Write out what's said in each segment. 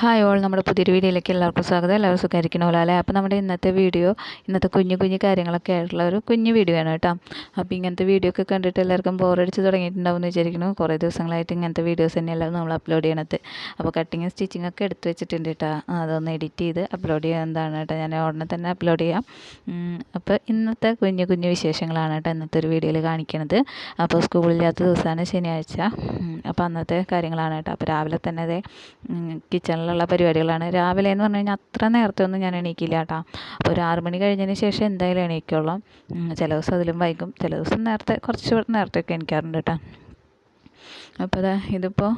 Hi all നമ്മുടെ പുതിയൊരു വീഡിയോയിലേക്ക് എല്ലാവർക്കും സ്വാഗതം. എല്ലാവരും സുഖമായിരിക്കണമല്ലോ അല്ലേ? അപ്പോൾ നമ്മുടെ ഇന്നത്തെ വീഡിയോ ഇന്നത്തെ കുഞ്ഞു കുഞ്ഞു കാര്യങ്ങളൊക്കെ ആയിട്ടുള്ള ഒരു കുഞ്ഞു വീഡിയോ ആണ് കേട്ടോ. അപ്പോൾ ഇങ്ങനത്തെ വീഡിയോ ഒക്കെ കണ്ടിട്ട് എല്ലാവർക്കും ബോറടിച്ച് തുടങ്ങിയിട്ടുണ്ടാവും എന്ന് വിചാരിക്കുന്നു. കുറേ ദിവസങ്ങളായിട്ട് ഇങ്ങനത്തെ വീഡിയോസ് തന്നെയല്ല നമ്മൾ അപ്ലോഡ് ചെയ്യണത്. അപ്പോൾ കട്ടിങ്ങും സ്റ്റിച്ചിങ് ഒക്കെ എടുത്ത് വെച്ചിട്ടുണ്ട് കേട്ടോ. അതൊന്ന് എഡിറ്റ് ചെയ്ത് അപ്ലോഡ് ചെയ്യുന്നതാണ് കേട്ടോ? ഞാൻ ഉടനെ തന്നെ അപ്ലോഡ് ചെയ്യാം. അപ്പോൾ ഇന്നത്തെ കുഞ്ഞു കുഞ്ഞു വിശേഷങ്ങളാണ് കേട്ടോ ഇന്നത്തെ ഒരു വീഡിയോയിൽ കാണിക്കണത്. അപ്പോൾ സ്കൂളില്ലാത്ത ദിവസമാണ് ശനിയാഴ്ച. അപ്പോൾ അന്നത്തെ കാര്യങ്ങളാണ് കേട്ടോ. അപ്പോൾ രാവിലെ തന്നെ അതെ കിച്ചണിലുള്ള പരിപാടികളാണ്. രാവിലെ എന്ന് പറഞ്ഞു കഴിഞ്ഞാൽ അത്ര നേരത്തെ ഒന്നും ഞാൻ എണീക്കില്ല കേട്ടോ. അപ്പോൾ ഒരു ആറ് മണി കഴിഞ്ഞതിന് ശേഷം എന്തായാലും എണീക്കുള്ളൂ. ചില ദിവസം അതിലും വൈകും ചില ദിവസം നേരത്തെ കുറച്ച് നേരത്തെയൊക്കെ എണീക്കാറുണ്ട് കേട്ടോ. അപ്പോൾ അതാ ഇതിപ്പോൾ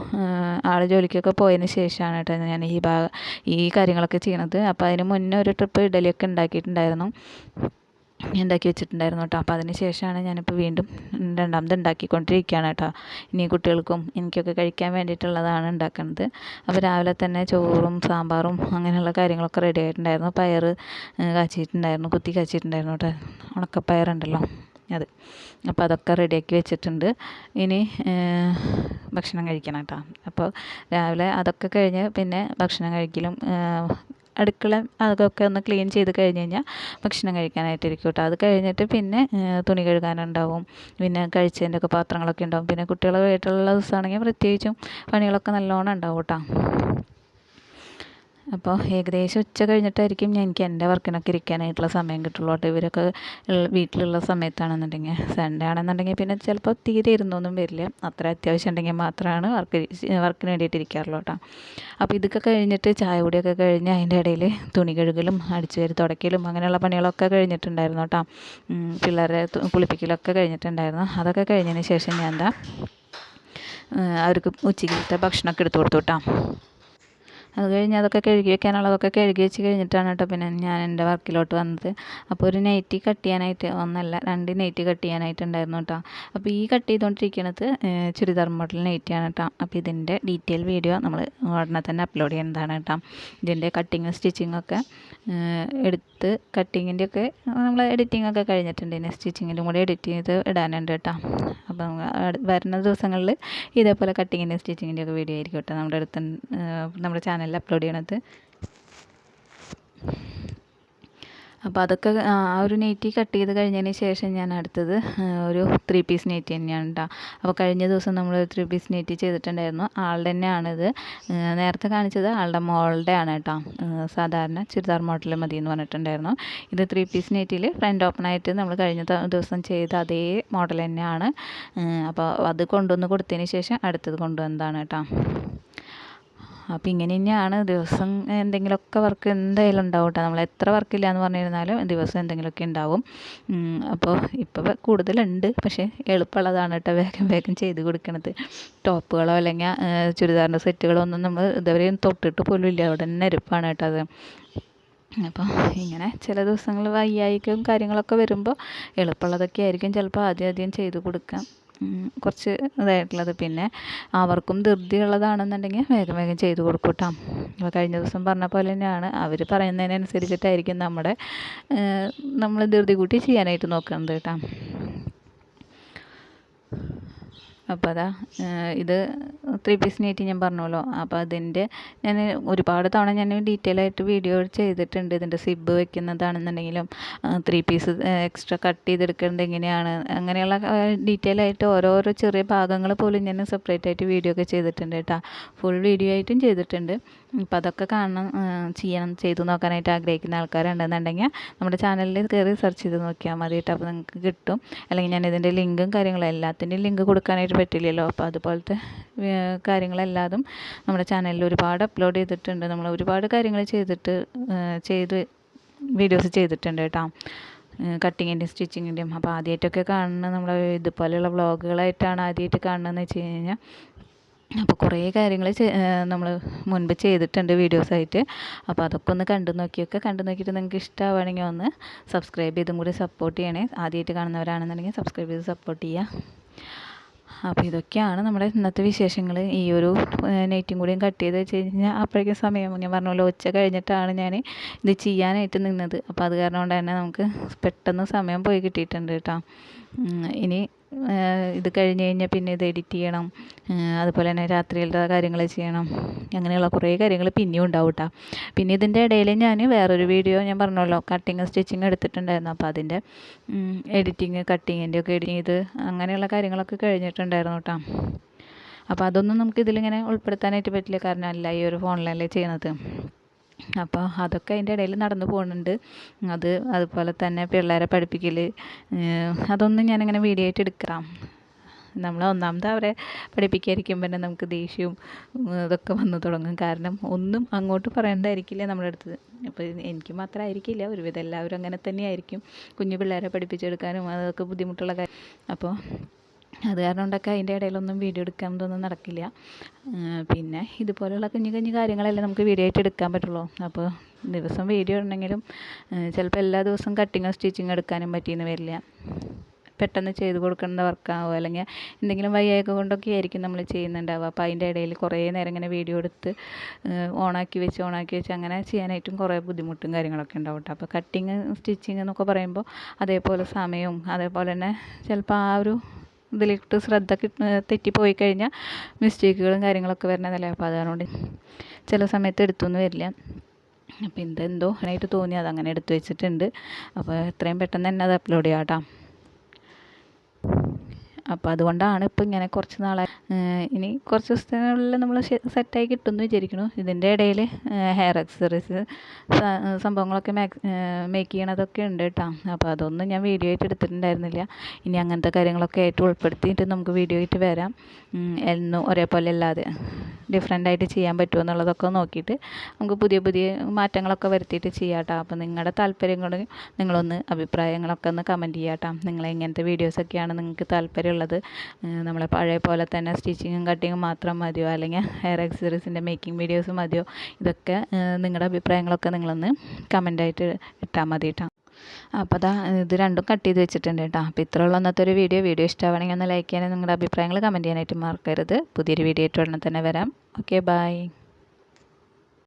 ആൾ ജോലിക്കൊക്കെ പോയതിന് ശേഷമാണ് കേട്ടോ ഞാൻ ഈ ഭാഗം ഈ കാര്യങ്ങളൊക്കെ ചെയ്യണത്. അപ്പോൾ അതിന് മുന്നേ ഒരു ട്രിപ്പ് ഇഡലിയൊക്കെ ഉണ്ടാക്കിയിട്ടുണ്ടായിരുന്നു. ഉണ്ടാക്കി വെച്ചിട്ടുണ്ടായിരുന്നു കേട്ടോ. അപ്പോൾ അതിന് ശേഷമാണ് ഞാനിപ്പോൾ വീണ്ടും രണ്ടാമത് ഉണ്ടാക്കിക്കൊണ്ടിരിക്കുകയാണ് കേട്ടോ. ഇനി കുട്ടികൾക്കും എനിക്കൊക്കെ കഴിക്കാൻ വേണ്ടിയിട്ടുള്ളതാണ് ഉണ്ടാക്കുന്നത്. അപ്പോൾ രാവിലെ തന്നെ ചോറും സാമ്പാറും അങ്ങനെയുള്ള കാര്യങ്ങളൊക്കെ റെഡി ആയിട്ടുണ്ടായിരുന്നു. പയർ കാച്ചിട്ടുണ്ടായിരുന്നു കുത്തി കാച്ചിട്ടുണ്ടായിരുന്നു കേട്ടോ. ഉണക്കപ്പയറുണ്ടല്ലോ അത്. അപ്പോൾ അതൊക്കെ റെഡിയാക്കി വെച്ചിട്ടുണ്ട്. ഇനി ഭക്ഷണം കഴിക്കണം കേട്ടോ. അപ്പോൾ രാവിലെ അതൊക്കെ കഴിഞ്ഞ് പിന്നെ ഭക്ഷണം കഴിക്കലും അടുക്കള അതൊക്കെ ഒന്ന് ക്ലീൻ ചെയ്ത് കഴിഞ്ഞ് കഴിഞ്ഞാൽ ഭക്ഷണം കഴിക്കാനായിട്ടിരിക്കും കേട്ടോ. അത് കഴിഞ്ഞിട്ട് പിന്നെ തുണി കഴുകാനുണ്ടാവും. പിന്നെ കഴിച്ചതിന്റെ ഒക്കെ പാത്രങ്ങളൊക്കെ ഉണ്ടാവും. പിന്നെ കുട്ടികളുമായിട്ടുള്ള ദിവസമാണെങ്കിൽ പ്രത്യേകിച്ചും പണികളൊക്കെ നല്ലോണം ഉണ്ടാവും കേട്ടോ. അപ്പോൾ ഏകദേശം ഉച്ച കഴിഞ്ഞിട്ടായിരിക്കും ഞാൻ എനിക്ക് എന്റെ വർക്കിനൊക്കെ ഇരിക്കാനായിട്ടുള്ള സമയം കിട്ടുള്ളൂ. കേട്ടോ ഇവരൊക്കെ വീട്ടിലുള്ള സമയത്താണെന്നുണ്ടെങ്കിൽ സൺഡേ ആണെന്നുണ്ടെങ്കിൽ പിന്നെ ചിലപ്പോൾ തീരെ ഇരുന്നൊന്നും വരില്ല. അത്ര അത്യാവശ്യം ഉണ്ടെങ്കിൽ മാത്രമാണ് വർക്ക് വർക്കിന് വേണ്ടിയിട്ട് ഇരിക്കാറുള്ളൂ കേട്ടോ. അപ്പോൾ ഇതൊക്കെ കഴിഞ്ഞിട്ട് ചായ കുടിയൊക്കെ കഴിഞ്ഞ് അതിന്റെ ഇടയിൽ തുണി കഴുകലും അടിച്ചു വരി തുടയ്ക്കലും അങ്ങനെയുള്ള പണികളൊക്കെ കഴിഞ്ഞിട്ടുണ്ടായിരുന്നു കേട്ടോ. പിള്ളേരെ കുളിപ്പിക്കലൊക്കെ കഴിഞ്ഞിട്ടുണ്ടായിരുന്നു. അതൊക്കെ കഴിഞ്ഞതിന് ശേഷം ഞാൻ എന്താ അവർക്ക് ഉച്ചയ്ക്കത്തെ ഭക്ഷണമൊക്കെ എടുത്തു കൊടുത്തു കേട്ടോ. അത് കഴിഞ്ഞ് അതൊക്കെ കഴുകി വെക്കാനുള്ളതൊക്കെ കഴുകി വെച്ച് കഴിഞ്ഞിട്ടാണ് കേട്ടോ പിന്നെ ഞാൻ എന്റെ വർക്കിലോട്ട് വന്നത്. അപ്പോൾ ഒരു നൈറ്റി കട്ട് ചെയ്യാനായിട്ട് ഒന്നല്ല രണ്ട് നൈറ്റി കട്ട് ചെയ്യാനായിട്ടുണ്ടായിരുന്നു കേട്ടോ. അപ്പോൾ ഈ കട്ട് ചെയ്തുകൊണ്ടിരിക്കുന്നത് ചുരിദാർ മോഡൽ നൈറ്റിയാണ് കേട്ടോ. അപ്പോൾ ഇതിന്റെ ഡീറ്റെയിൽ വീഡിയോ നമ്മൾ ഉടനെ തന്നെ അപ്ലോഡ് ചെയ്യുന്നതാണ് കേട്ടോ. ഇതിന്റെ കട്ടിങ്ങും സ്റ്റിച്ചിങ്ങൊക്കെ എടുത്ത് കട്ടിങ്ങിന്റെ ഒക്കെ നമ്മൾ എഡിറ്റിംഗ് ഒക്കെ കഴിഞ്ഞിട്ടുണ്ട്. ഇനി സ്റ്റിച്ചിങ്ങിന്റെ കൂടെ എഡിറ്റ് ചെയ്ത് ഇടാനുണ്ട് കേട്ടോ. അപ്പം വരുന്ന ദിവസങ്ങളിൽ ഇതേപോലെ കട്ടിങ്ങിന്റെ സ്റ്റിച്ചിങ്ങിന്റെ ഒക്കെ വീഡിയോ ആയിരിക്കും കേട്ടോ നമ്മുടെ അടുത്ത് നമ്മുടെ ചാനലിൽ അപ്ലോഡ് ചെയ്യണത്. അപ്പോൾ അതൊക്കെ ആ ഒരു നെറ്റി കട്ട് ചെയ്ത് കഴിഞ്ഞതിന് ശേഷം ഞാൻ അടുത്തത് ഒരു ത്രീ പീസ് നെറ്റി തന്നെയാണ് കേട്ടോ അപ്പോൾ കഴിഞ്ഞ ദിവസം നമ്മൾ ത്രീ പീസ് നെറ്റി ചെയ്തിട്ടുണ്ടായിരുന്നു. ആളുടെ തന്നെയാണിത് നേരത്തെ കാണിച്ചത് ആളുടെ മോളുടെ ആണ് കേട്ടോ സാധാരണ ചുരിദാർ മോഡൽ മതി എന്ന് പറഞ്ഞിട്ടുണ്ടായിരുന്നു. ഇത് ത്രീ പീസ് നെറ്റിയിൽ ഫ്രണ്ട് ഓപ്പൺ ആയിട്ട് നമ്മൾ കഴിഞ്ഞ ദിവസം ചെയ്ത അതേ മോഡൽ തന്നെയാണ്. അപ്പോൾ അത് കൊണ്ടുവന്ന് കൊടുത്തതിന് ശേഷം അടുത്തത് കൊണ്ടുവന്നതാണ് കേട്ടോ അപ്പോൾ ഇങ്ങനെ തന്നെയാണ് ദിവസം എന്തെങ്കിലുമൊക്കെ വർക്ക് എന്തായാലും ഉണ്ടാവും കേട്ടോ നമ്മൾ എത്ര വർക്കില്ല എന്ന് പറഞ്ഞിരുന്നാലും ദിവസം എന്തെങ്കിലുമൊക്കെ ഉണ്ടാവും. അപ്പോൾ ഇപ്പോൾ കൂടുതലുണ്ട്. പക്ഷേ എളുപ്പമുള്ളതാണ് കേട്ടോ വേഗം വേഗം ചെയ്ത് കൊടുക്കണത്. ടോപ്പുകളോ അല്ലെങ്കിൽ ചുരിദാറിന്റെ സെറ്റുകളോ ഒന്നും നമ്മൾ ഇതുവരെയും തൊട്ടിട്ട് പോലും ഇല്ല. അവിടെ തന്നെ എരുപ്പാണ് കേട്ടോ അത്. അപ്പോൾ ഇങ്ങനെ ചില ദിവസങ്ങൾ വയ്യായിക്കും കാര്യങ്ങളൊക്കെ വരുമ്പോൾ എളുപ്പമുള്ളതൊക്കെ ആയിരിക്കും. ചിലപ്പോൾ ആദ്യം ആദ്യം ചെയ്ത് കൊടുക്കാം. കുറച്ച് ഇതായിട്ടുള്ളത്. പിന്നെ അവർക്കും ധൃതിയുള്ളതാണെന്നുണ്ടെങ്കിൽ വേഗം വേഗം ചെയ്ത് കൊടുക്കും കേട്ടോ അപ്പോൾ കഴിഞ്ഞ ദിവസം പറഞ്ഞ പോലെ തന്നെയാണ്. അവർ പറയുന്നതിനനുസരിച്ചിട്ടായിരിക്കും നമ്മുടെ നമ്മൾ ധൃതി കൂട്ടി ചെയ്യാനായിട്ട് നോക്കുന്നത് കേട്ടോ അപ്പോൾ അതാ ഇത് ത്രീ പീസ് നെറ്റ് ഞാൻ പറഞ്ഞല്ലോ. അപ്പോൾ അതിന്റെ ഞാൻ ഒരുപാട് തവണ ഞാൻ ഡീറ്റെയിൽ ആയിട്ട് വീഡിയോ ചെയ്തിട്ടുണ്ട്. ഇതിന്റെ സിബ് വെക്കുന്നതാണെന്നുണ്ടെങ്കിലും ത്രീ പീസ് എക്സ്ട്രാ കട്ട് ചെയ്തെടുക്കേണ്ടത് എങ്ങനെയാണ്? അങ്ങനെയുള്ള ഡീറ്റെയിൽ ആയിട്ട് ഓരോരോ ചെറിയ ഭാഗങ്ങൾ പോലും ഞാൻ സെപ്പറേറ്റ് ആയിട്ട് വീഡിയോ ഒക്കെ ചെയ്തിട്ടുണ്ട് കേട്ടോ. ഫുൾ വീഡിയോ ആയിട്ടും ചെയ്തിട്ടുണ്ട്. അപ്പോൾ അതൊക്കെ കാണണം ചെയ്യണം ചെയ്തു നോക്കാനായിട്ട് ആഗ്രഹിക്കുന്ന ആൾക്കാരുണ്ടെന്നുണ്ടെങ്കിൽ നമ്മുടെ ചാനലിൽ കയറി സെർച്ച് ചെയ്ത് നോക്കിയാൽ മതി കേട്ടോ. അപ്പോൾ നിങ്ങൾക്ക് കിട്ടും. അല്ലെങ്കിൽ ഞാൻ ഇതിന്റെ ലിങ്കും കാര്യങ്ങളും എല്ലാത്തിന്റെയും ലിങ്ക് കൊടുക്കാനായിട്ട് പറ്റില്ലല്ലോ. അപ്പോൾ അതുപോലത്തെ കാര്യങ്ങളെല്ലാതും നമ്മുടെ ചാനലിൽ ഒരുപാട് അപ്ലോഡ് ചെയ്തിട്ടുണ്ട്. നമ്മൾ ഒരുപാട് കാര്യങ്ങൾ ചെയ്തിട്ട് ചെയ്ത് വീഡിയോസ് ചെയ്തിട്ടുണ്ട് കേട്ടോ. കട്ടിങ്ങിന്റെയും സ്റ്റിച്ചിങ്ങിന്റെയും അപ്പോൾ ആദ്യമായിട്ടൊക്കെ കാണുന്ന നമ്മൾ ഇതുപോലെയുള്ള വ്ളോഗുകളായിട്ടാണ് ആദ്യമായിട്ട് കാണുന്നതെന്ന് വെച്ച് കഴിഞ്ഞാൽ അപ്പോൾ കുറേ കാര്യങ്ങൾ നമ്മൾ മുൻപ് ചെയ്തിട്ടുണ്ട് വീഡിയോസായിട്ട് അപ്പോൾ അതൊക്കെ ഒന്ന് കണ്ടു നോക്കിയൊക്കെ കണ്ടു നോക്കിയിട്ട് നിങ്ങൾക്ക് ഇഷ്ടമാവുകയാണെങ്കിൽ ഒന്ന് സബ്സ്ക്രൈബ് ചെയ്തും കൂടി സപ്പോർട്ട് ചെയ്യണേ. ആദ്യമായിട്ട് കാണുന്നവരാണെന്നുണ്ടെങ്കിൽ സബ്സ്ക്രൈബ് ചെയ്ത് സപ്പോർട്ട് ചെയ്യുക. അപ്പോൾ ഇതൊക്കെയാണ് നമ്മുടെ ഇന്നത്തെ വിശേഷങ്ങൾ ഈ ഒരു നെറ്റും കൂടിയും കട്ട് ചെയ്ത് വെച്ച് കഴിഞ്ഞാൽ അപ്പോഴേക്കും സമയം ഞാൻ പറഞ്ഞ പോലെ ഉച്ച കഴിഞ്ഞിട്ടാണ് ഞാൻ ഇത് ചെയ്യാനായിട്ട് നിന്നത്. അപ്പോൾ അത് കാരണം കൊണ്ട് തന്നെ നമുക്ക് പെട്ടെന്ന് സമയം പോയി കിട്ടിയിട്ടുണ്ട് കേട്ടോ. ഇനി ഇത് കഴിഞ്ഞ് കഴിഞ്ഞാൽ പിന്നെ ഇത് എഡിറ്റ് ചെയ്യണം. അതുപോലെ തന്നെ രാത്രിയിലത്തെ കാര്യങ്ങൾ ചെയ്യണം. അങ്ങനെയുള്ള കുറേ കാര്യങ്ങൾ പിന്നെയും ഉണ്ടാവും കേട്ടോ പിന്നെ ഇതിന്റെ ഇടയിൽ ഞാൻ വേറൊരു വീഡിയോ ഞാൻ പറഞ്ഞല്ലോ കട്ടിങ് സ്റ്റിച്ചിങ് എടുത്തിട്ടുണ്ടായിരുന്നു. അപ്പോൾ അതിന്റെ എഡിറ്റിങ് കട്ടിങ്ങിന്റെ ഒക്കെ എഡിറ്റ് ചെയ്ത് അങ്ങനെയുള്ള കാര്യങ്ങളൊക്കെ കഴിഞ്ഞിട്ടുണ്ടായിരുന്നു കേട്ടോ അപ്പോൾ അതൊന്നും നമുക്ക് ഇതിലിങ്ങനെ ഉൾപ്പെടുത്താനായിട്ട് പറ്റില്ല. കാരണം അല്ല ഈ ഒരു ഫോണിലല്ലേ ചെയ്യണത് അപ്പോൾ അതൊക്കെ അതിന്റെ ഇടയിൽ നടന്നു പോകുന്നുണ്ട്. അത് അതുപോലെ തന്നെ പിള്ളേരെ പഠിപ്പിക്കൽ അതൊന്നും ഞാനങ്ങനെ വീഡിയോ ആയിട്ട് എടുക്കാം. നമ്മൾ ഒന്നാമത് അവരെ പഠിപ്പിക്കാതിരിക്കുമ്പോൾ തന്നെ നമുക്ക് ദേഷ്യവും ഇതൊക്കെ വന്നു തുടങ്ങും. കാരണം ഒന്നും അങ്ങോട്ട് പറയേണ്ടതായിരിക്കില്ല നമ്മുടെ അടുത്ത്. അപ്പോൾ എനിക്ക് മാത്രമായിരിക്കില്ല ഒരുവിധം എല്ലാവരും അങ്ങനെ തന്നെയായിരിക്കും. കുഞ്ഞു പിള്ളേരെ പഠിപ്പിച്ചെടുക്കാനും അതൊക്കെ ബുദ്ധിമുട്ടുള്ള കാര്യം. അപ്പോൾ അത് കാരണം കൊണ്ടൊക്കെ അതിന്റെ ഇടയിലൊന്നും വീഡിയോ എടുക്കാൻ ഇതൊന്നും നടക്കില്ല. പിന്നെ ഇതുപോലെയുള്ള കുഞ്ഞു കുഞ്ഞു കാര്യങ്ങളല്ലേ നമുക്ക് വീഡിയോ ആയിട്ട് എടുക്കാൻ പറ്റുള്ളൂ. അപ്പോൾ ദിവസം വീഡിയോ ഉണ്ടെങ്കിലും ചിലപ്പോൾ എല്ലാ ദിവസവും കട്ടിങ്ങോ സ്റ്റിച്ചിങ്ങോ എടുക്കാനും പറ്റിയെന്ന് വരില്ല. പെട്ടെന്ന് ചെയ്ത് കൊടുക്കേണ്ട വർക്കാവുക അല്ലെങ്കിൽ എന്തെങ്കിലും വയ്യായ്ക കൊണ്ടൊക്കെ ആയിരിക്കും നമ്മൾ ചെയ്യുന്നുണ്ടാവുക. അപ്പോൾ അതിന്റെ ഇടയിൽ കുറേ നേരം ഇങ്ങനെ വീഡിയോ എടുത്ത് ഓണാക്കി വെച്ച് ഓണാക്കി വെച്ച് അങ്ങനെ ചെയ്യാനായിട്ടും കുറേ ബുദ്ധിമുട്ടും കാര്യങ്ങളൊക്കെ ഉണ്ടാവും കേട്ടോ. അപ്പോൾ കട്ടിങ് സ്റ്റിച്ചിങ് എന്നൊക്കെ പറയുമ്പോൾ അതേപോലെ സമയവും അതേപോലെ തന്നെ ചിലപ്പോൾ ആ ഒരു ഇതിലിട്ട് ശ്രദ്ധ തെറ്റിപ്പോയി കഴിഞ്ഞാൽ മിസ്റ്റേക്കുകളും കാര്യങ്ങളൊക്കെ വരുന്നതല്ലേ അപ്പോൾ അതുകൊണ്ട് ചില സമയത്ത് എടുത്തൊന്നും വരില്ല. അപ്പോൾ ഇതെന്തോ ആയിട്ട് തോന്നി അതങ്ങനെ എടുത്തു വെച്ചിട്ടുണ്ട്. അപ്പോൾ എത്രയും പെട്ടെന്ന് തന്നെ അത് അപ്ലോഡ് ചെയ്യാം കേട്ടോ. അപ്പോൾ അതുകൊണ്ടാണ് ഇപ്പോൾ ഇങ്ങനെ കുറച്ച് നാളായി ഇനി കുറച്ച് ദിവസത്തിനുള്ളിൽ നമ്മൾ സെറ്റായി കിട്ടുമെന്ന് വിചാരിക്കുന്നു. ഇതിന്റെ ഇടയിൽ ഹെയർ അക്സറീസ് സംഭവങ്ങളൊക്കെ മേക്ക് ചെയ്യണതൊക്കെ ഉണ്ട് കേട്ടോ അപ്പോൾ അതൊന്നും ഞാൻ വീഡിയോ ആയിട്ട് എടുത്തിട്ടുണ്ടായിരുന്നില്ല. ഇനി അങ്ങനത്തെ കാര്യങ്ങളൊക്കെ ആയിട്ട് ഉൾപ്പെടുത്തിയിട്ട് നമുക്ക് വീഡിയോ ആയിട്ട് വരാം. എന്നും ഒരേപോലെ അല്ലാതെ ഡിഫറെന്റ് ആയിട്ട് ചെയ്യാൻ പറ്റുമോ എന്നുള്ളതൊക്കെ നോക്കിയിട്ട് നമുക്ക് പുതിയ പുതിയ മാറ്റങ്ങളൊക്കെ വരുത്തിയിട്ട് ചെയ്യാം കേട്ടോ അപ്പോൾ നിങ്ങളുടെ താല്പര്യം കൊണ്ട് നിങ്ങളൊന്ന് അഭിപ്രായങ്ങളൊക്കെ ഒന്ന് കമന്റ് ചെയ്യാം കേട്ടോ നിങ്ങൾ എങ്ങനത്തെ വീഡിയോസൊക്കെയാണ് നിങ്ങൾക്ക് താല്പര്യമുള്ളത്. നമ്മളെ പഴയ പോലെ തന്നെ സ്റ്റിച്ചിങ്ങും കട്ടിങ്ങും മാത്രം മതിയോ? അല്ലെങ്കിൽ ഹെയർ അക്സസറീസിന്റെ മേക്കിംഗ് വീഡിയോസ് മതിയോ? ഇതൊക്കെ നിങ്ങളുടെ അഭിപ്രായങ്ങളൊക്കെ നിങ്ങളൊന്ന് കമന്റായിട്ട് ഇട്ടാൽ മതി കേട്ടോ അപ്പോൾ അതാ ഇത് രണ്ടും കട്ട് ചെയ്ത് വെച്ചിട്ടുണ്ട് കേട്ടോ അപ്പോൾ ഇത്ര ഉള്ള അന്നത്തെ ഒരു വീഡിയോ വീഡിയോ ഇഷ്ടമാണെങ്കിൽ ഒന്ന് ലൈക്ക് ചെയ്യാനും നിങ്ങളുടെ അഭിപ്രായങ്ങൾ കമന്റ് ചെയ്യാനായിട്ട് മറക്കരുത്. പുതിയൊരു വീഡിയോ ആയിട്ട് ഉടനെ തന്നെ വരാം. Okay bye